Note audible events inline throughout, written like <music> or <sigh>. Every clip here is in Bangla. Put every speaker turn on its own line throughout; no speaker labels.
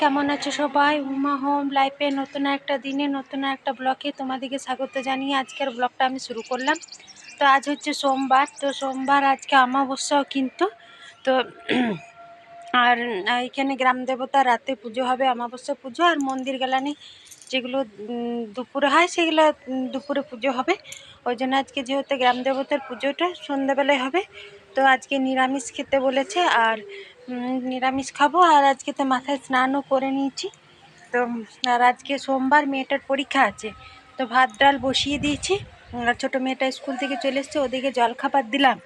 কেমন আছো সবাই? উমা হোম লাইফে নতুন একটা দিনে, নতুন একটা ব্লগে তোমাদেরকে স্বাগত জানিয়ে আজকের ব্লগটা আমি শুরু করলাম। তো আজ হচ্ছে সোমবার, তো সোমবার আজকে অমাবস্যাও কিন্তু, তো <clears throat> আর এখানে গ্রাম দেবতা রাতে পুজো হবে, অমাবস্যা পুজো, আর মন্দির গেলানি যেগুলো দুপুরে হয় সেগুলো দুপুরে পুজো হবে। ওই জন্য আজকে যেহেতু গ্রাম দেবতার পুজোটা সন্ধ্যাবেলায় হবে তো আজকে নিরামিষ খেতে বলেছে আর নিরামিষ খাব আর আজকে তো মাথায় স্নানও করে নিয়েছি। তো, আর আজকে সোমবার মেয়েটার পরীক্ষা আছে। তো ভাত, ডাল বসিয়ে দিয়েছি। আর ছোটো মেয়েটা স্কুল থেকে চলে এসছে, ওদিকে জলখাবার দিলাম।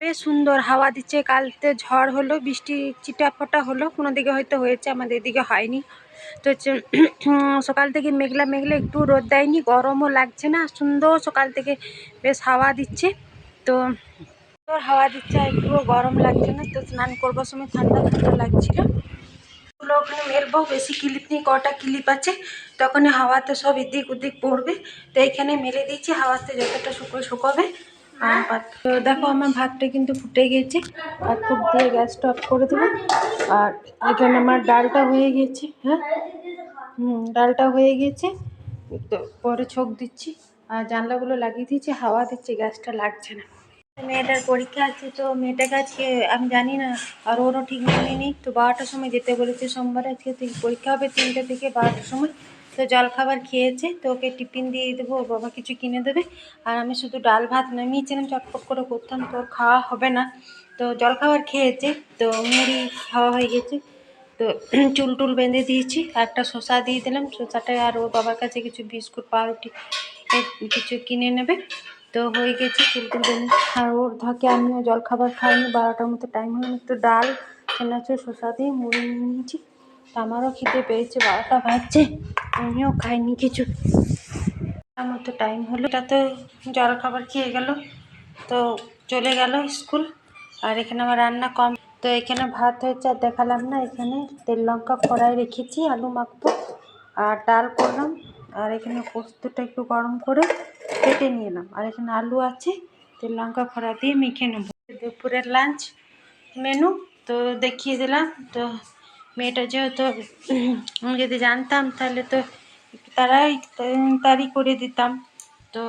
বেশ সুন্দর হাওয়া দিচ্ছে কালতে ঝড় হলো, বৃষ্টি চিটাফোটা হলো, কোনো দিকে হয়তো হয়েছে, আমাদের এদিকে হয়নি। তো সকাল থেকে মেঘলা মেঘলা, একটু রোদ দেয়নি, গরমও লাগছে না, সুন্দর সকাল থেকে বেশ হাওয়া দিচ্ছে। তো সুন্দর হাওয়া দিচ্ছে আর একটুও গরম লাগছে না, তো স্নান করবার সময় ঠান্ডা ঠান্ডা লাগছিল। ওগুলো ওখানে মেলবো বেশি ক্লিপ নেই, কটা ক্লিপ আছে, তখনই হাওয়াতে সব এদিক ওদিক পড়বে, তো এইখানে মেলে দিচ্ছি হাওয়াতে যতটা শুকো শুকোবে তো দেখো আমার ভাতটা কিন্তু ফুটে গেছে, আর ফুট দিয়ে গ্যাসটা অফ করে দেবো, আর এখানে আমার ডালটা হয়ে গেছে হ্যাঁ? হুম, ডালটা হয়ে গেছে, তো পরে ছোক দিচ্ছি, আর জানলাগুলো লাগিয়ে দিয়েছি, হাওয়া দিচ্ছে, গ্যাসটা লাগছে না। মেয়েটার পরীক্ষা আছে তো মেয়েটাকে আজকে আমি জানি না, আর ওরও ঠিক মনে নেই। তো বারোটার সময় যেতে বলেছে সোমবার আজকে পরীক্ষা হবে তিনটে থেকে বারোটার সময়। তো জলখাবার খেয়েছে, তো ওকে টিফিন দিয়ে দেবো বাবা কিছু কিনে দেবে। আর আমি শুধু ডাল ভাত নামিয়েছিলাম, চটপট করে করতাম, তো খাওয়া হবে না। তো জলখাবার খেয়েছে, তো মুড়ি খাওয়া হয়ে গেছে। তো চুল টুল বেঁধে দিয়েছি, একটা শসা দিয়ে দিলাম। শসাটা আর ওর বাবার কাছে কিছু বিস্কুট, পাউরুটি কিছু কিনে নেবে। তো হয়ে গেছে আর ওর ধাকে আমিও জল খাবার খাইনি, বারোটার মতো টাইম হলো একটু ডাল চেনাচুর শসা দিয়ে মুড়ি নিয়েছি। তো আমারও খিদে পেয়েছে, বারোটা বাজছে, আমিও খাইনি কিছু। তার মতো টাইম হলো এটা তো জল খাবার খেয়ে গেল, তো চলে গেল স্কুল আর এখানে আমার রান্না কম তো এখানে ভাত হয়েছে আর দেখালাম না, এখানে তেল লঙ্কা কড়াই রেখেছি, আলু মাখবো। আর ডাল করলাম। আর এখানে পোস্তটা একটু গরম করে কেটে নিয়ে এলাম। আর এখানে আলু আছে, তো লঙ্কা খড়া দিয়ে মেখে নেব। দুপুরের লাঞ্চ মেনু তো দেখিয়ে দিলাম। তো মেয়েটা যেহেতু আমি যদি জানতাম, তাহলে তো তারাই তাড়াতাড়ি করে দিতাম। তো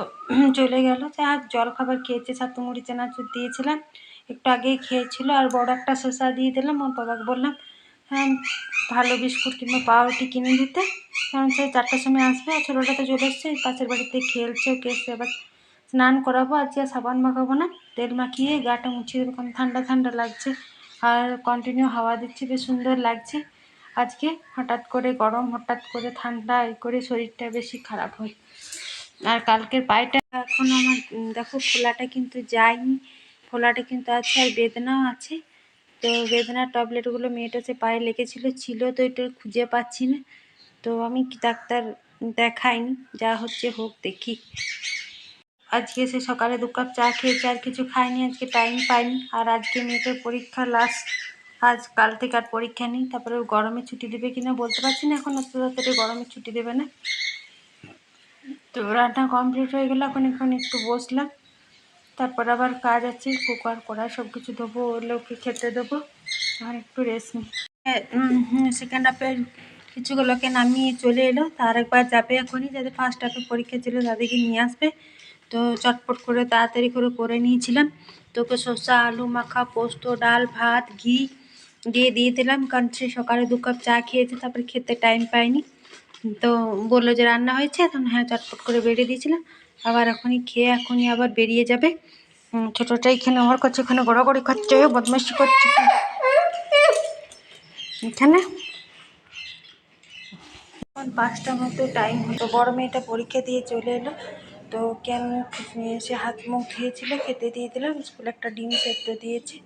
চলে গেল। যা জল খাবার খেয়েছে, ছাতু মুড়ি, চানাচুর দিয়েছিলাম। একটু আগেই খেয়েছিল, আর বড় একটা শসা দিয়ে দিলাম। ওর বাবাকে বললাম হ্যাঁ ভালো বিস্কুট কিংবা পাউরুটি কিনে দিতে। কারণ সেই চারটার সময় আসবে আর ছোটোটা তো চলে এসছে পাশের বাড়িতে খেলছে ওকে এসে আবার স্নান করাবো, আজকে আর সাবান মাখাবো না, তেল মাখিয়ে গাটা মুছিয়ে দেবো, কারণ ঠান্ডা ঠান্ডা লাগছে। আর কন্টিনিউ হাওয়া দিচ্ছে, বেশ সুন্দর লাগছে। আজকে হঠাৎ করে গরম, হঠাৎ করে ঠান্ডা, এই করে শরীরটা বেশি খারাপ হয়। আর কালকের পায়েটা এখন আমার দেখো, ফোলাটা কিন্তু যায়নি। ফোলাটা কিন্তু আছে আর বেদনাও আছে। তো বেদনার ট্যাবলেটগুলো মেয়েটা সে পায়ে লেগেছিলো, ছিল তো এটা খুঁজে পাচ্ছি না। তো আমি ডাক্তার দেখাইনি, যা হচ্ছে হোক দেখি। আজকে সে সকালে দু কাপ চা খেয়েছে, আর কিছু খায়নি, আজকে টাইম পাইনি। আর আজকে মেয়েটার পরীক্ষা লাস্ট আজ কাল থেকে আর পরীক্ষা নেই। তারপরে গরমে ছুটি দেবে কিনা বলতে পারছি না, এখন এত তাড়াতাড়ি গরমে ছুটি দেবে না। তো রান্না কমপ্লিট হয়ে গেলো, এখন এখন একটু বসলাম। তারপর আবার কাজ আছে, কুকার কড়াই সব কিছু দেবো লোককে খেতে দেবো, আর একটু রেস্ট নিই। সেকেন্ড হাফের কিছুগুলোকে নামিয়ে চলে এলো। তার একবার যাবে এখনই যাদের ফার্স্ট হাফে পরীক্ষা ছিল, তাদেরকে নিয়ে আসবে। তো চটপট করে তাড়াতাড়ি করে করে নিয়েছিলাম। তোকে শসা, আলু মাখা, পোস্ত, ডাল, ভাত, ঘি দিয়ে দিয়ে দিলাম। কারণ সে সকালে দু কাপ চা খেয়েছে, তারপরে খেতে টাইম পায়নি। তো বলল যে রান্না হয়েছে, তখন হ্যাঁ চটপট করে বেড়ে দিয়েছিলাম। আবার এখনই খেয়ে এখনই আবার বেরিয়ে যাবে। ছোটোটা এখানে আমার কাছে এখানে গড়াগড়ি খাচ্ছে, বদমাইশি করছে। এখানে। এখন পাঁচটা মতো টাইম হতো বড় মেয়েটা পরীক্ষা দিয়ে চলে এলো। তো কেন এসে হাত মুখ ধুয়েছিল, খেতে দিয়ে দিলাম, স্কুলে একটা ডিম সেদ্ধ দিয়েছে।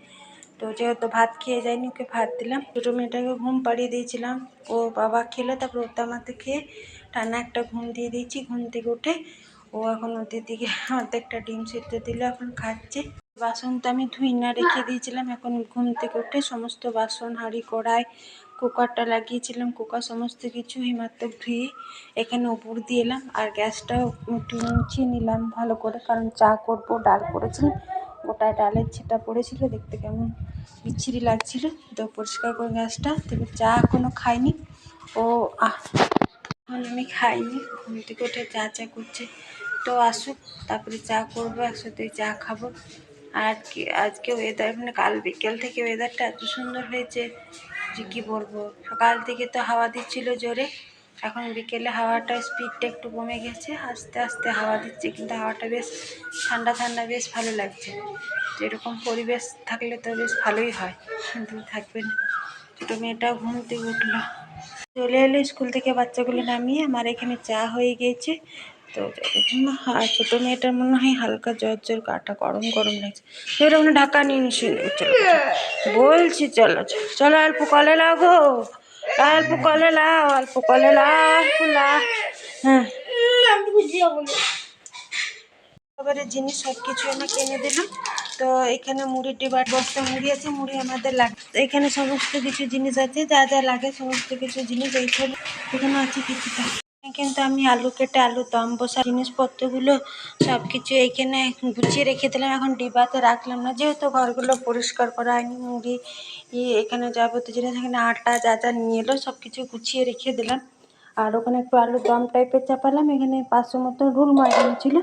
তো যেহেতু ভাত খেয়ে যায়নি, ওকে ভাত দিলাম। ছোটো মেয়েটাকে ঘুম পাড়িয়ে দিয়েছিলাম। ও বাবা খেলো, তারপর ওটা আমাতে খেয়ে টানা একটা ঘুম দিয়ে দিয়েছি। ঘুম থেকে উঠে ও এখন ওদের দিকে অর্ধেকটা ডিম সেদ্ধ দিলে, এখন খাচ্ছে। বাসন তো আমি ধুই না, রেখে দিয়েছিলাম। এখন ঘুম থেকে উঠে সমস্ত বাসন, হাঁড়ি, কড়াই, কুকারটা লাগিয়েছিলাম। কুকার সমস্ত কিছু হিমাত্মক ধুয়ে এখানে উপর দিয়ে এলাম। আর গ্যাসটাও একটু মুছিয়ে নিলাম ভালো করে, কারণ চা করব, ডাল করেছিলাম। ওটা ডালের ছিটা পড়েছিল, দেখতে কেমন বিচ্ছিরি লাগছিল। তো পরিষ্কার করে গ্যাসটা, তবে চা এখনও খাইনি। ও, আহ, এখন আমি খাইনি। ঘুম থেকে উঠে চা চা করছে। তো আসুক, তারপরে চা করব, একসাথে চা খাব। আর আজকে আজকে ওয়েদার মানে কাল বিকেল থেকে ওয়েদারটা এত সুন্দর হয়েছে যে কী বলব? সকাল থেকে তো হাওয়া দিচ্ছিল জোরে, এখন বিকেলে হাওয়াটা স্পিডটা একটু কমে গেছে, আস্তে আস্তে হাওয়া দিচ্ছে, কিন্তু হাওয়াটা বেশ ঠান্ডা ঠান্ডা বেশ ভালো লাগছে। তো এরকম পরিবেশ থাকলে তো বেশ ভালোই হয়, কিন্তু থাকবে না। ছোটো মেয়েটাও ঘুম থেকে উঠল। চলে এলো স্কুল থেকে বাচ্চাগুলো নামিয়ে, আমার এখানে চা হয়ে গিয়েছে তো আর ছোটো মেয়েটার মনে হয় হালকা জ্বর জ্বর, গাটা গরম গরম লাগছে। এবার আমরা ঢাকা নিয়ে চলো। বলছি, চলো চলো অল্প কলে লাগো অল্প কলে লাও, অল্প কলে লাও হ্যাঁ। এবারে জিনিস সব কিছু আমাকে এনে দিলাম। তো এখানে মুড়ির ডিবার বস্তা মুড়ি আছে, মুড়ি আমাদের লাগে, এখানে সমস্ত কিছু জিনিস আছে, যা যা লাগে সমস্ত কিছু জিনিস এইখানে এখানে আছে কিছুটা। কিন্তু আমি আলু কেটে, আলু দম বসা জিনিসপত্রগুলো সব কিছু এইখানে গুছিয়ে রেখে দিলাম। এখন ডিবাতে রাখলাম না, যেহেতু ঘরগুলো পরিষ্কার করা হয়নি মুড়ি এখানে যাবতীয় জিনিস, এখানে আটা যা যা নিয়ে এলো সব কিছু গুছিয়ে রেখে দিলাম। আর ওখানে একটু আলুর দম টাইপের চাপালাম, এখানে পাঁচশো মতো রুল মাখানো ছিল।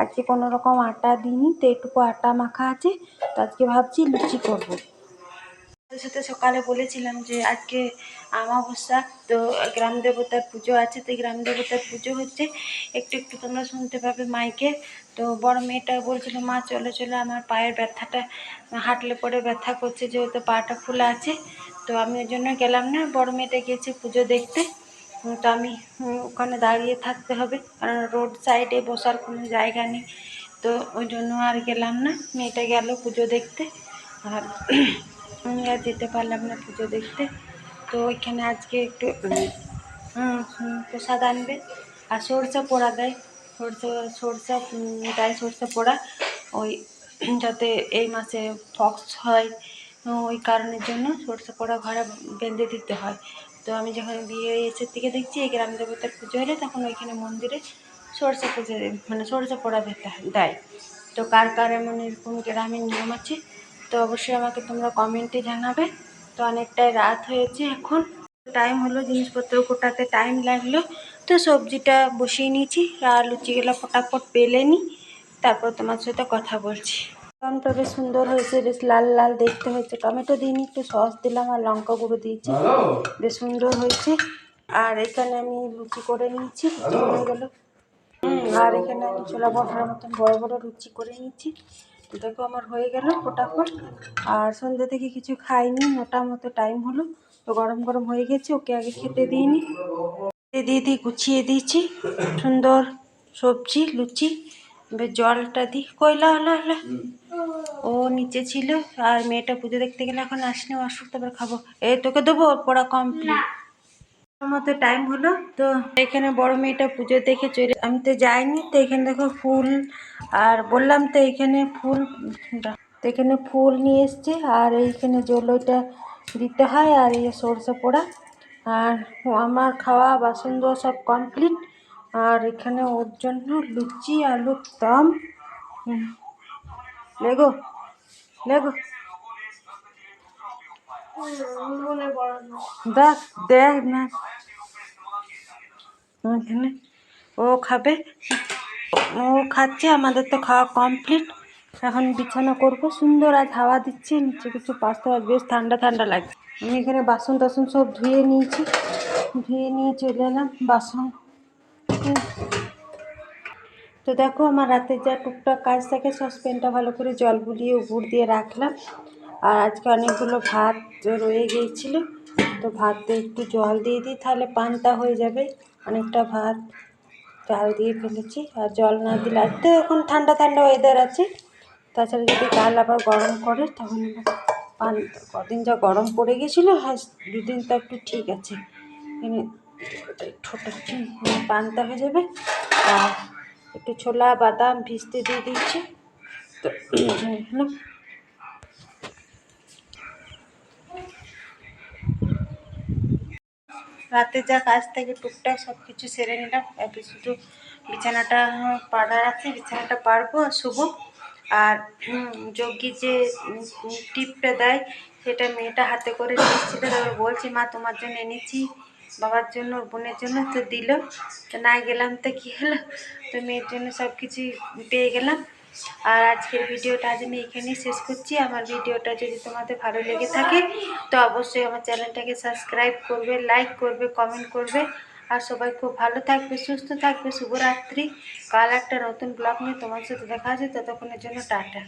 আজকে কোনো রকম আটা দিইনি, তো এটুকু আটা মাখা আছে, তো আজকে ভাবছি লুচি করব। সাথে সকালে বলেছিলাম যে আজকে আমাবস্যা তো গ্রাম দেবতার পুজো আছে, তো গ্রাম দেবতার পুজো হচ্ছে। একটু একটু তোমরা শুনতে পাবে মাইকে। তো বড় মেয়েটা বলছিল, মা, চলো চলো, আমার পায়ের ব্যথাটা, হাঁটলে পরে ব্যথা করছে, যেহেতু পাটা খোলা আছে। তো আমি ওই জন্য গেলাম না, বড় মেয়েটা গিয়েছে পুজো দেখতে। তো আমি ওখানে দাঁড়িয়ে থাকতে হবে, কারণ রোড সাইডে বসার কোনো জায়গা নেই। তো ওই জন্য আর গেলাম না, মেয়েটা গেল পুজো দেখতে। আর আর যেতে পারলাম না পুজো দেখতে। তো ওইখানে আজকে একটু প্রসাদ আনবে। আর সরষে পোড়া দেয়। সরষে সরষে দেয় সরষে পোড়া। ওই, যাতে এই মাসে ফক্স হয়, ওই কারণের জন্য সরষে পোড়া ঘরে বেঁধে দিতে হয়। তো আমি যখন বিয়ে এসের থেকে দেখছি, এই গ্রাম দেবতার পুজো হলে তখন ওইখানে মন্দিরে সরষে পুজো মানে সরষে পোড়া দেয়। তো কার কার এমন এরকম গ্রামের নিয়ম আছে তো অবশ্যই আমাকে তোমরা কমেন্টে জানাবে। তো অনেকটাই রাত হয়েছে এখন। টাইম হলো জিনিসপত্র কোটাতে টাইম লাগল। তো সবজিটা বসিয়ে নিয়েছি আর লুচিগুলো ফটাফট পেলে নিই তারপর তোমার সাথে কথা বলছি। টমেটো বেশ সুন্দর হয়েছে বেশ লাল লাল দেখতে হয়েছে। টমেটো দিইনি একটু সস দিলাম আর লঙ্কা গুঁড়ো দিয়েছি। বেশ সুন্দর হয়েছে। আর এখানে আমি লুচি করে নিয়েছি। হয়ে গেলো। হুম, আর এখানে আমি ছোলা বটার মতন বড় বড় লুচি করে নিচ্ছি তো দেখো আমার হয়ে গেল ফোটাফট। আর সন্ধ্যা থেকে কিছু খাইনি নটা মতো টাইম হলো। তো গরম গরম হয়ে গেছে, ওকে আগে খেতে দিইনি। খেতে দিয়ে দিয়ে গুছিয়ে দিয়েছি। সুন্দর সবজি, লুচি, এবার জলটা দিই। কয়লা হলো হলো ও নিচে ছিল, আর মেয়েটা পুজো দেখতে গেলে এখন আসনি আসুক তারপর খাব। এই তোকে দেবো পড়া কমপ্লিট মতো টাইম হলো। তো এখানে বড় মেয়েটা পুজো দেখে চলে আমি তো যাইনি, তো এখানে দেখো ফুল আর বললাম তো এখানে ফুল এখানে ফুল নিয়ে এসছে আর এইখানে জলটা দিতে হয় আর এই সরষে পোড়া। আর আমার খাওয়া বাসন ধোয়া সব কমপ্লিট আর এখানে ওর জন্য লুচি, আলুর দম। লেগো লেগো। দেখ দেখ না। ওখানে ও খাবে। ও খাচ্ছে, আমাদের তো খাওয়া কমপ্লিট এখন বিছানা করব। সুন্দর আজ হাওয়া দিচ্ছে, নিচে কিছু পার বেশ ঠান্ডা ঠান্ডা লাগছে। আমি এখানে বাসন টাসন সব ধুয়ে নিয়েছি। ধুয়ে নিয়ে চলে এলাম বাসন। তো দেখো, আমার রাতে যা টুকটাক কাজ থাকে সসপ্যানটা ভালো করে জল বুলিয়ে উপর দিয়ে রাখলাম। আর আজকে অনেকগুলো ভাত রয়ে গিয়েছিল। তো ভাতে একটু জল দিয়ে দিই, তাহলে পান্তা হয়ে যাবে। অনেকটা ভাত চাল দিয়ে ফেলেছি। আর জল না দিলে, আর তো এখন ঠান্ডা ঠান্ডা ওয়েদার আছে। তাছাড়া যদি কাল আবার গরম করে তখন পান, কদিন যা গরম পড়ে গেছিল হ্যাঁ দুদিন তো একটু ঠিক আছে। ছোটো পান্তা হয়ে যাবে। আর একটু ছোলা, বাদাম, ভিজতে দিয়ে দিচ্ছি তো রাতে যা কাজ থাকে টুকটাক সব কিছু সেরে নিলাম। এখন শুধু বিছানাটা পাড়ার আছে, বিছানাটা পারব আর শুভ আর যজ্ঞি যে টিপটা দেয়, সেটা মেয়েটা হাতে করে এসেছিল তারপর বলছি, মা, তোমার জন্য এনেছি, বাবার জন্য বোনের জন্য। তো দিল। তো না গেলাম তো কী হলো? তো মেয়ের জন্য সব কিছুই পেয়ে গেলাম। আর আজকের ভিডিওটা আজ আমি এখানেই শেষ করছি। আমার ভিডিওটা যদি তোমাদের ভালো লেগে থাকে, তো অবশ্যই আমার চ্যানেলটাকে সাবস্ক্রাইব করবে, লাইক করবে, কমেন্ট করবে। আর সবাই খুব ভালো থাকবে, সুস্থ থাকবে। শুভরাত্রি। কাল একটা নতুন ব্লগ নিয়ে তোমার সাথে দেখা আছে ততক্ষণের জন্য টাটা।